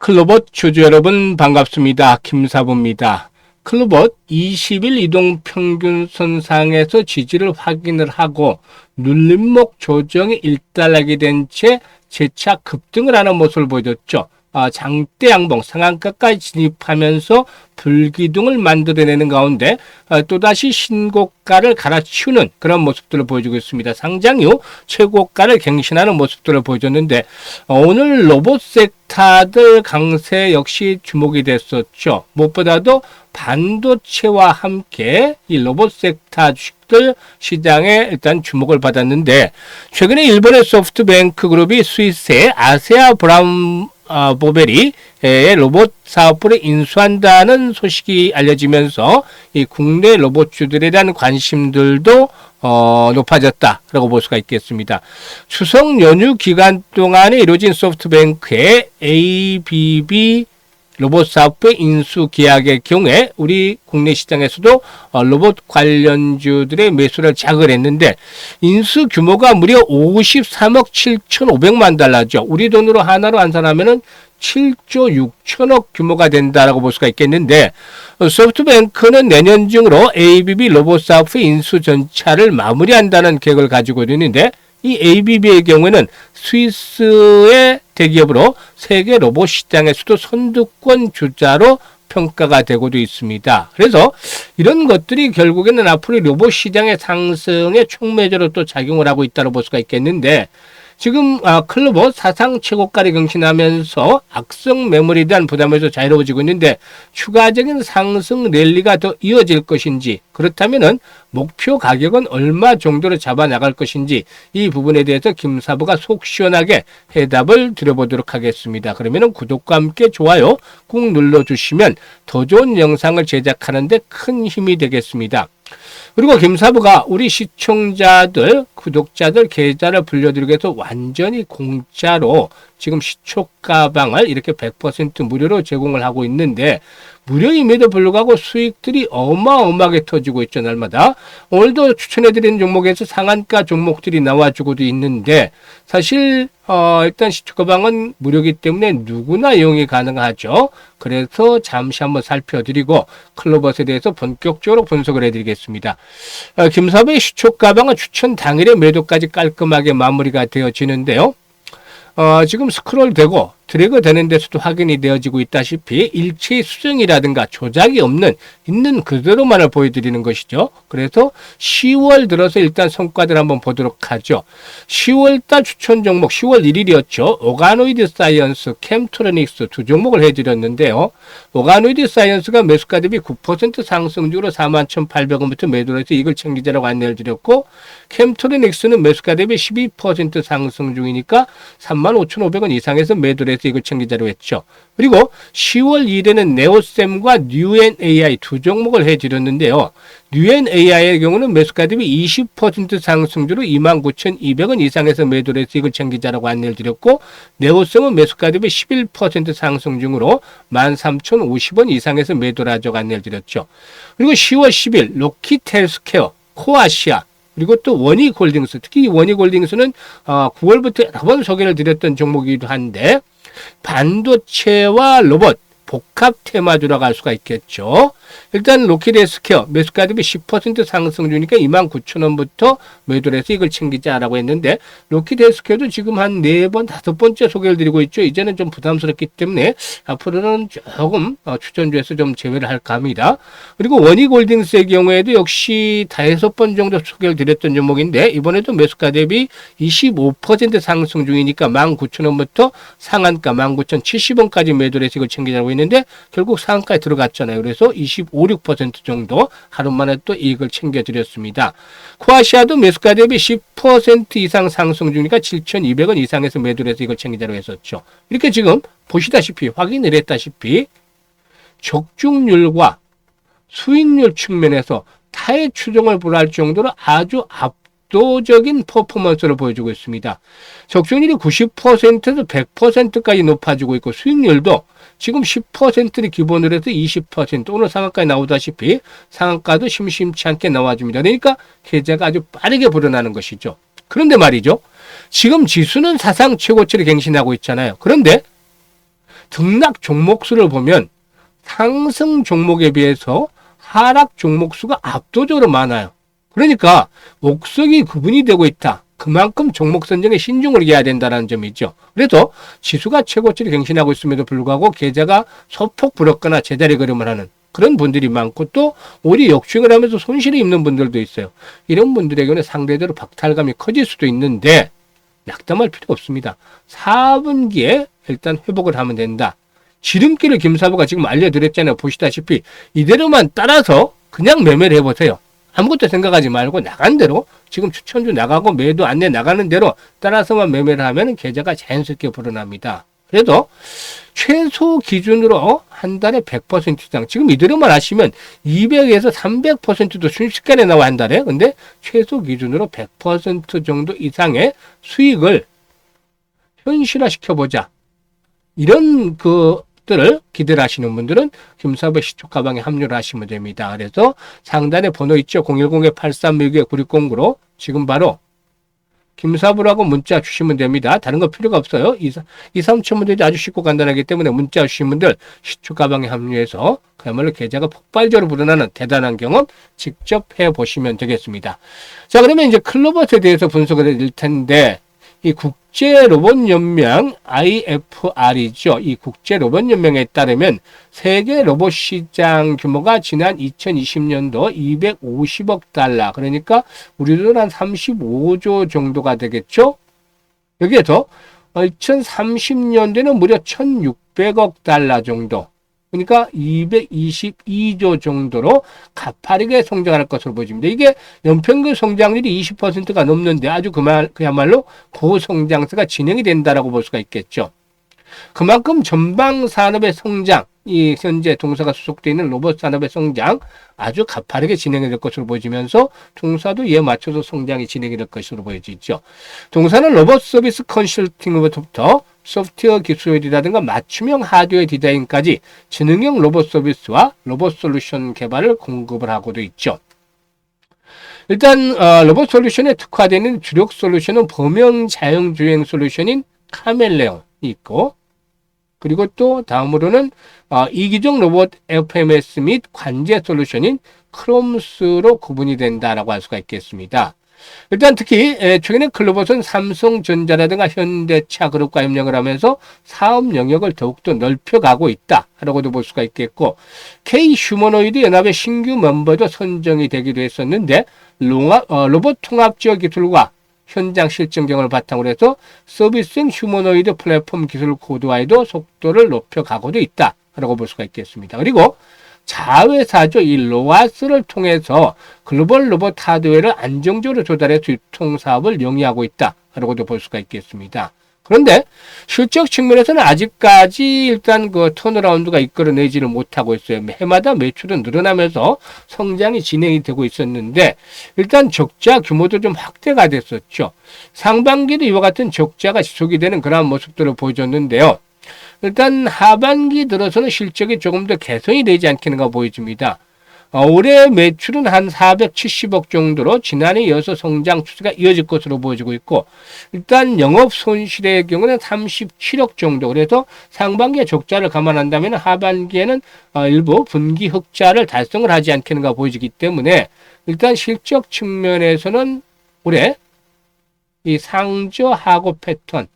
클로봇 주주 여러분 반갑습니다. 김사부입니다. 클로봇 20일 이동 평균 선상에서 지지를 확인을 하고 눌림목 조정이 일단하게 된채 재차 급등을 하는 모습을 보여줬죠. 아, 장대 양봉 상한가까지 진입하면서 불기둥을 만들어내는 가운데 아, 또다시 신고가를 갈아치우는 그런 모습들을 보여주고 있습니다. 상장 이후 최고가를 갱신하는 모습들을 보여줬는데 어, 오늘 로봇 섹터들 강세 역시 주목이 됐었죠. 무엇보다도 반도체와 함께 이 로봇 섹터 주식들 시장에 일단 주목을 받았는데 최근에 일본의 소프트뱅크 그룹이 스위스의 아세아 브라운 아, 보벨이 의 로봇 사업부를 인수한다는 소식이 알려지면서 이 국내 로봇주들에 대한 관심들도 어, 높아졌다라고 볼 수가 있겠습니다. 추석 연휴 기간 동안에 이루어진 소프트뱅크의 ABB 로봇 사업부의 인수 계약의 경우에 우리 국내 시장에서도 어, 로봇 관련주들의 매수를 자극을 했는데 인수 규모가 무려 53억 7,500만 달러죠. 우리 돈으로 하나로 환산하면은 7조 6천억 규모가 된다라고 볼 수가 있겠는데 어, 소프트뱅크는 내년 중으로 ABB 로봇 사업부의 인수 전차를 마무리한다는 계획을 가지고 있는데 이 ABB의 경우에는 스위스의 대기업으로 세계 로봇 시장에서도 선두권 주자로 평가가 되고도 있습니다. 그래서 이런 것들이 결국에는 앞으로 로봇 시장의 상승에 촉매제로 또 작용을 하고 있다고 볼 수가 있겠는데 지금 아, 클로버 사상 최고가를 경신하면서 악성 매물에 대한 부담에서 자유로워지고 있는데 추가적인 상승 랠리가 더 이어질 것인지 그렇다면은 목표 가격은 얼마 정도로 잡아 나갈 것인지 이 부분에 대해서 김사부가 속 시원하게 해답을 드려보도록 하겠습니다. 그러면은 구독과 함께 좋아요 꾹 눌러주시면 더 좋은 영상을 제작하는데 큰 힘이 되겠습니다. 그리고 김사부가 우리 시청자들, 구독자들 계좌를 불려드리기 위해서 완전히 공짜로 지금 시초 가방을 이렇게 100% 무료로 제공을 하고 있는데 무료임에도 불구하고 수익들이 어마어마하게 터지고 있죠 날마다. 오늘도 추천해드리는 종목에서 상한가 종목들이 나와주고도 있는데 사실 어, 일단 시초가방은 무료이기 때문에 누구나 이용이 가능하죠. 그래서 잠시 한번 살펴드리고 클로버스에 대해서 본격적으로 분석을 해드리겠습니다. 어, 김사부의 시초가방은 추천 당일에 매도까지 깔끔하게 마무리가 되어지는데요. 어, 지금 스크롤 되고 드래그 되는 데서도 확인이 되어지고 있다시피 일체 수정이라든가 조작이 없는 있는 그대로만을 보여드리는 것이죠. 그래서 10월 들어서 일단 성과들 한번 보도록 하죠. 10월달 추천 종목 10월 1일이었죠. 오가노이드 사이언스, 캠트로닉스 두 종목을 해드렸는데요. 오가노이드 사이언스가 매수가 대비 9% 상승률로 41,800원부터 매도를 해서 이걸 챙기자라고 안내를 드렸고 캠트로닉스는 매수가 대비 12% 상승 중이니까 35,500원 이상에서 매도를 해서 이걸 챙기자로 했죠. 그리고 10월 1일에는 네오셈과 뉴엔 AI 두 종목을 해드렸는데요. 뉴엔 AI의 경우는 매수가 대비 20% 상승주로 29,200원 이상에서 매도를 해서 이걸 챙기자라고 안내를 드렸고 네오셈은 매수가 대비 11% 상승 중으로 13,050원 이상에서 매도를 하자고 안내를 드렸죠. 그리고 10월 10일 로키트 헬스케어, 코아시아 그리고 또 원익 홀딩스 특히 원익 홀딩스는 9월부터 여러 번 소개를 드렸던 종목이기도 한데 반도체와 로봇 복합 테마주라고 할 수가 있겠죠. 일단 로키드 헬스케어 매수가 대비 10% 상승 주니까 29,000원부터 매도를 해서 이걸 챙기자라고 했는데 로키드 헬스케어도 지금 한 네 번 다섯 번째 소개를 드리고 있죠. 이제는 좀 부담스럽기 때문에 앞으로는 조금 어, 추천주에서 좀 제외를 할까 합니다. 그리고 원익홀딩스의 경우에도 역시 다섯 번 정도 소개를 드렸던 종목인데 이번에도 매수가 대비 25% 상승 중이니까 19,000원부터 상한가 19,070원까지 매도를 해서 이걸 챙기자고 했는데 결국 상한가에 들어갔잖아요. 그래서 25, 6% 정도 하루 만에 또 이익을 챙겨드렸습니다. 코아시아도 매수가 대비 10% 이상 상승 중이니까 7,200원 이상에서 매도를 해서 이걸 챙기자로 했었죠. 이렇게 지금 보시다시피 확인을 했다시피 적중률과 수익률 측면에서 타의 추종을 불할 정도로 아주 압도적인 퍼포먼스를 보여주고 있습니다. 적중률이 90%에서 100%까지 높아지고 있고 수익률도 지금 10%를 기본으로 해서 20% 오늘 상한가에 나오다시피 상한가도 심심치 않게 나와줍니다. 그러니까 계좌가 아주 빠르게 불어나는 것이죠. 그런데 말이죠. 지금 지수는 사상 최고치를 갱신하고 있잖아요. 그런데 등락 종목수를 보면 상승 종목에 비해서 하락 종목수가 압도적으로 많아요. 그러니까 옥석이 구분이 되고 있다. 그만큼 종목 선정에 신중을 해야 된다는 점이 있죠. 그래서 지수가 최고치를 갱신하고 있음에도 불구하고 계좌가 소폭 불었거나 제자리 걸음을 하는 그런 분들이 많고 또 오히려 역주행을 하면서 손실을 입는 분들도 있어요. 이런 분들에게는 상대적으로 박탈감이 커질 수도 있는데 낙담할 필요가 없습니다. 4분기에 일단 회복을 하면 된다. 지름길을 김사부가 지금 알려드렸잖아요. 보시다시피 이대로만 따라서 그냥 매매를 해보세요. 아무것도 생각하지 말고 나간 대로 지금 추천주 나가고 매도 안내 나가는 대로 따라서만 매매를 하면 계좌가 자연스럽게 불어납니다. 그래도 최소 기준으로 한 달에 100% 이상 지금 이대로만 하시면 200에서 300%도 순식간에 나와 한 달에 근데 최소 기준으로 100% 정도 이상의 수익을 현실화 시켜 보자 이런 것들을 기대를 하시는 분들은 김사부의 시초 가방에 합류를 하시면 됩니다. 그래서 상단에 번호 있죠. 010-8362-9609로 지금 바로 김사부라고 문자 주시면 됩니다. 다른 거 필요가 없어요. 2, 2 3천 분들이 아주 쉽고 간단하기 때문에 문자 주신 분들 시초 가방에 합류해서 그야말로 계좌가 폭발적으로 불어나는 대단한 경험 직접 해보시면 되겠습니다. 자, 그러면 이제 클로버트에 대해서 분석을 해드릴 텐데 이 국 제 로봇 연맹 IFR이죠. 이 국제 로봇 연맹에 따르면 세계 로봇 시장 규모가 지난 2020년도 250억 달러. 그러니까 우리 돈한 35조 정도가 되겠죠. 여기에서 2030년대는 무려 1,600억 달러 정도. 그러니까 222조 정도로 가파르게 성장할 것으로 보입니다. 이게 연평균 성장률이 20%가 넘는데 아주 그말, 그야말로 고성장세가 진행이 된다라고 볼 수가 있겠죠. 그만큼 전방 산업의 성장, 이 현재 동사가 소속되어 있는 로봇 산업의 성장 아주 가파르게 진행이 될 것으로 보여지면서 동사도 이에 맞춰서 성장이 진행이 될 것으로 보여지죠. 동사는 로봇 서비스 컨설팅부터 소프트웨어 기술이라든가 맞춤형 하드웨어 디자인까지 지능형 로봇 서비스와 로봇 솔루션 개발을 공급을 하고도 있죠. 일단 어, 로봇 솔루션에 특화되는 주력 솔루션은 범용 자율주행 솔루션인 카멜레온이 있고 그리고 또 다음으로는 어, 이기종 로봇 FMS 및 관제 솔루션인 크롬스로 구분이 된다라고 할 수가 있겠습니다. 일단 특히 최근에 클로봇은 삼성전자라든가 현대차 그룹과 협력을 하면서 사업 영역을 더욱더 넓혀가고 있다라고도 볼 수가 있겠고 K 휴머노이드 연합의 신규 멤버도 선정이 되기도 했었는데 어, 로봇 통합 지역 기술과 현장 실증 경험을 바탕으로 해서 서비스형 휴머노이드 플랫폼 기술 고도화에도 속도를 높여가고도 있다라고 볼 수가 있겠습니다. 그리고 자회사죠. 이 로아스를 통해서 글로벌 로봇 하드웨어를 안정적으로 조달해 유통 사업을 영위하고 있다라고도 볼 수가 있겠습니다. 그런데 실적 측면에서는 아직까지 일단 그 턴어라운드가 이끌어내지를 못하고 있어요. 해마다 매출은 늘어나면서 성장이 진행이 되고 있었는데 일단 적자 규모도 좀 확대가 됐었죠. 상반기도 이와 같은 적자가 지속이 되는 그런 모습들을 보여줬는데요. 일단 하반기 들어서는 실적이 조금 더 개선이 되지 않겠는가 보여집니다. 어, 올해 매출은 한 470억 정도로 지난해 이어서 성장 추세가 이어질 것으로 보여지고 있고 일단 영업 손실의 경우는 37억 정도 그래서 상반기에 적자를 감안한다면 하반기에는 어, 일부 분기 흑자를 달성을 하지 않겠는가 보여지기 때문에 일단 실적 측면에서는 올해 이 상저하고 패턴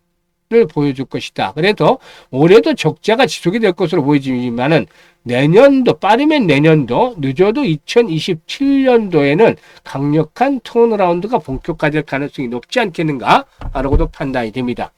를 보여줄 것이다. 그래서 올해도 적자가 지속이 될 것으로 보이지만은 내년도 빠르면 내년도 늦어도 2027년도에는 강력한 턴어라운드가 본격화될 가능성이 높지 않겠는가라고도 판단이 됩니다.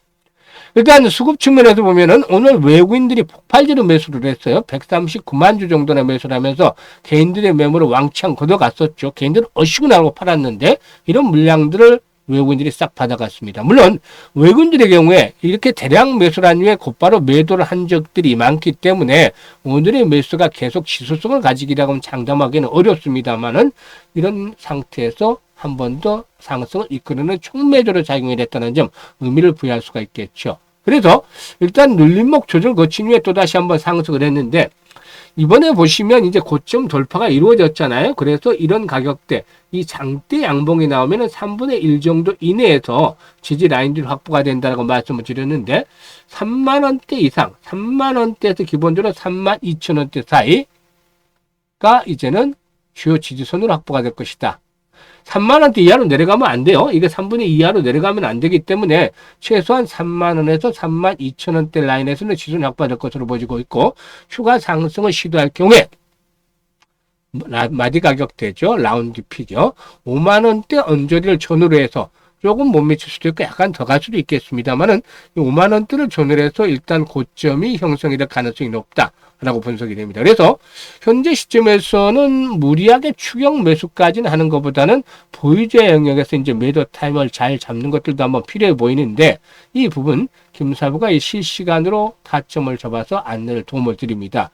일단 수급 측면에서 보면은 오늘 외국인들이 폭발적으로 매수를 했어요. 139만 주 정도나 매수를 하면서 개인들의 매물을 왕창 걷어갔었죠. 개인들은 어시구나하고 팔았는데 이런 물량들을 외국인들이 싹 받아갔습니다. 물론 외국인들의 경우에 이렇게 대량 매수를 한 후에 곧바로 매도를 한 적들이 많기 때문에 오늘의 매수가 계속 지속성을 가지기라고 장담하기는 어렵습니다만은 이런 상태에서 한 번 더 상승을 이끄는 총매도로 작용이 됐다는 점 의미를 부여할 수가 있겠죠. 그래서 일단 눌림목 조절 거친 후에 또다시 한번 상승을 했는데 이번에 보시면 이제 고점 돌파가 이루어졌잖아요. 그래서 이런 가격대, 이 장대 양봉이 나오면은 3분의 1 정도 이내에서 지지 라인들이 확보가 된다고 말씀을 드렸는데, 3만 원대 이상, 3만 원대에서 기본적으로 3만 2천 원대 사이가 이제는 주요 지지선으로 확보가 될 것이다. 3만원대 이하로 내려가면 안 돼요. 이게 3분의 2 이하로 내려가면 안 되기 때문에 최소한 3만원에서 3만 2천원대 라인에서는 지지선이 확보될 것으로 보여지고 있고 추가 상승을 시도할 경우에 라- 마디 가격대죠. 라운드 피죠. 5만원대 언저리를 전후로 해서 조금 못 미칠 수도 있고 약간 더 갈 수도 있겠습니다만은 5만 원대를 전후해서 일단 고점이 형성이 될 가능성이 높다 라고 분석이 됩니다. 그래서 현재 시점에서는 무리하게 추격 매수까지는 하는 것보다는 보유자 영역에서 이제 매도 타임을 잘 잡는 것들도 한번 필요해 보이는데 이 부분 김사부가 이 실시간으로 타점을 잡아서 안내를 도움을 드립니다.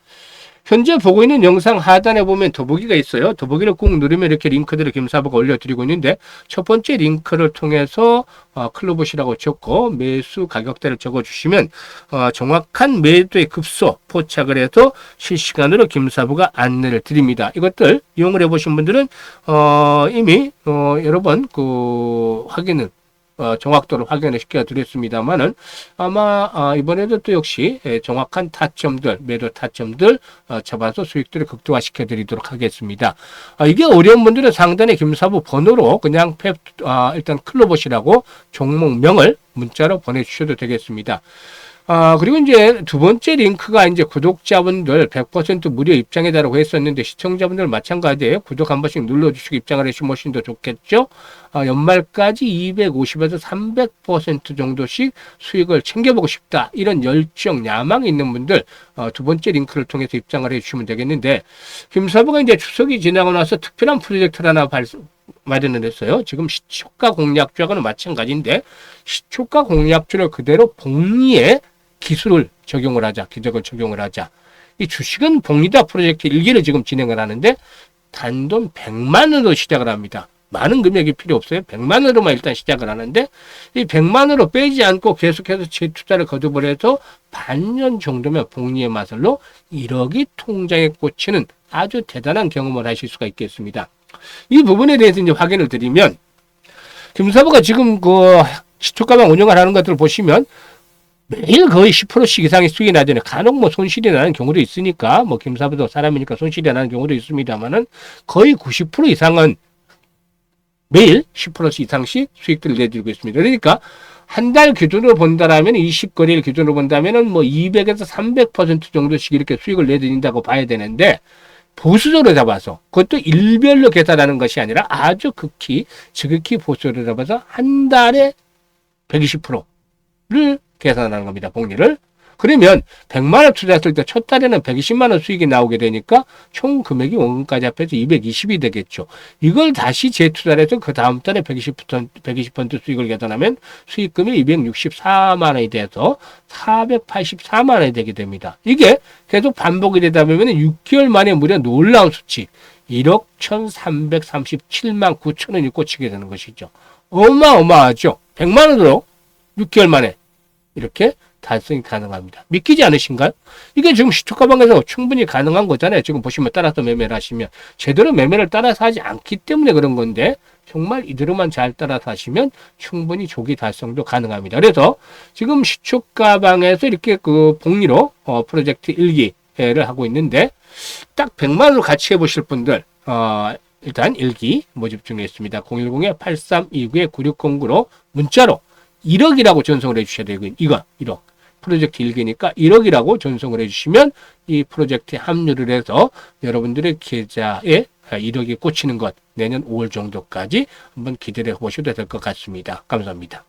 현재 보고 있는 영상 하단에 보면 더보기가 있어요. 더보기를 꾹 누르면 이렇게 링크들을 김사부가 올려드리고 있는데 첫 번째 링크를 통해서 어, 클로봇이라고 적고 매수 가격대를 적어주시면 어, 정확한 매도의 급소 포착을 해서 실시간으로 김사부가 안내를 드립니다. 이것들 이용을 해보신 분들은 어, 이미 어, 여러 번 그 확인을 어, 정확도를 확인을 시켜드렸습니다만은 아마 아, 이번에도 또 역시 예, 정확한 타점들 매도 타점들 어, 잡아서 수익들을 극대화시켜드리도록 하겠습니다. 아, 이게 어려운 분들은 상단에 김사부 번호로 그냥 펩, 아, 일단 클로봇이라고 종목명을 문자로 보내주셔도 되겠습니다. 아, 그리고 이제 두 번째 링크가 이제 구독자분들 100% 무료 입장해달라고 했었는데 시청자분들 마찬가지예요. 구독 한 번씩 눌러주시고 입장을 해주시면 더 좋겠죠. 아, 연말까지 250에서 300% 정도씩 수익을 챙겨보고 싶다. 이런 열정, 야망이 있는 분들 어, 두 번째 링크를 통해서 입장을 해주시면 되겠는데 김사부가 이제 추석이 지나고 나서 특별한 프로젝트를 하나 발송, 마련을 했어요. 지금 시초가 공략주하고는 마찬가지인데 시초가 공략주를 그대로 복리에 기술을 적용을 하자, 기적을 적용을 하자. 이 주식은 복리다 프로젝트 일기를 지금 진행을 하는데 단돈 100만 원으로 시작을 합니다. 많은 금액이 필요 없어요. 100만 원으로만 일단 시작을 하는데 이 100만 원으로 빼지 않고 계속해서 재투자를 거듭을 해서 반년 정도면 복리의 마술로 1억이 통장에 꽂히는 아주 대단한 경험을 하실 수가 있겠습니다. 이 부분에 대해서 이제 확인을 드리면 김사부가 지금 그 시초가방 운영을 하는 것들을 보시면 매일 거의 10%씩 이상의 수익이 나잖아요. 간혹 뭐 손실이 나는 경우도 있으니까 뭐 김사부도 사람이니까 손실이 나는 경우도 있습니다만은 거의 90% 이상은 매일 10% 이상씩 수익들을 내드리고 있습니다. 그러니까 한 달 기준으로 본다라면 20거래일 기준으로 본다면은 뭐 200에서 300% 정도씩 이렇게 수익을 내드린다고 봐야 되는데 보수적으로 잡아서 그것도 일별로 계산하는 것이 아니라 아주 극히 지극히 보수적으로 잡아서 한 달에 120%를 계산하는 겁니다. 복리를. 그러면 100만 원 투자했을 때 첫 달에는 120만 원 수익이 나오게 되니까 총 금액이 원금까지 합해서 220이 되겠죠. 이걸 다시 재투자를 해서 그 다음 달에 120%, 120% 수익을 계산하면 수익금이 264만 원이 돼서 484만 원이 되게 됩니다. 이게 계속 반복이 되다 보면 6개월 만에 무려 놀라운 수치 1억 1337만 9천 원이 꽂히게 되는 것이죠. 어마어마하죠. 100만 원으로 6개월 만에 이렇게 달성이 가능합니다. 믿기지 않으신가요? 이게 지금 시초가방에서 충분히 가능한 거잖아요. 지금 보시면 따라서 매매를 하시면 제대로 매매를 따라서 하지 않기 때문에 그런 건데 정말 이대로만 잘 따라서 하시면 충분히 조기 달성도 가능합니다. 그래서 지금 시초가방에서 이렇게 그 복리로 어, 프로젝트 일기를 하고 있는데 딱 100만 원으로 같이 해보실 분들 어, 일단 일기 모집 중에 있습니다. 010-8329-9609로 문자로 1억이라고 전송을 해주셔야 되고 이거 1억 프로젝트 일기니까 1억이라고 전송을 해주시면 이 프로젝트에 합류를 해서 여러분들의 계좌에 1억이 꽂히는 것 내년 5월 정도까지 한번 기대를 해보셔도 될 것 같습니다. 감사합니다.